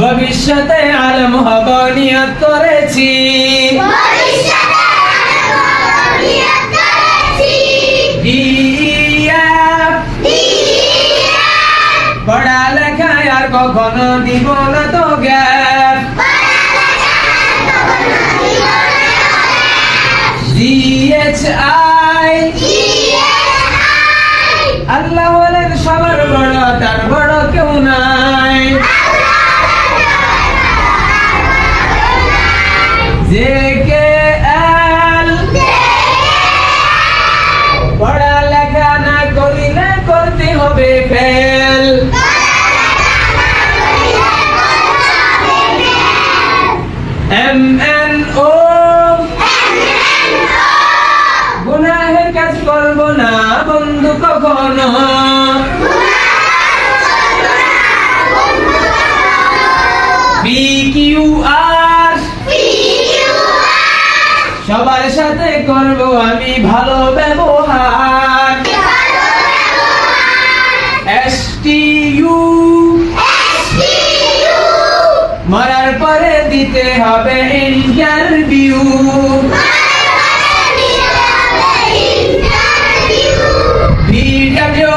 ভবিষ্যতে আলম হব নিয়ত করেছি। পড়ালেখায় আর কখনো দিব না তো গ্যাপ। আল্লাহ হলেন সবার বড় তার বড় জে কে এল পড়ালেখা না করিলে করতে হবে ফেল। M N O. গুনাহের কাজ করব না বন্ধু কখনো। B Q R. সবার সাথে করব আমি ভালো ব্যবহার। এস টি ইউ মরার পরে দিতে হবে ইন্টারভিউ ভিডিও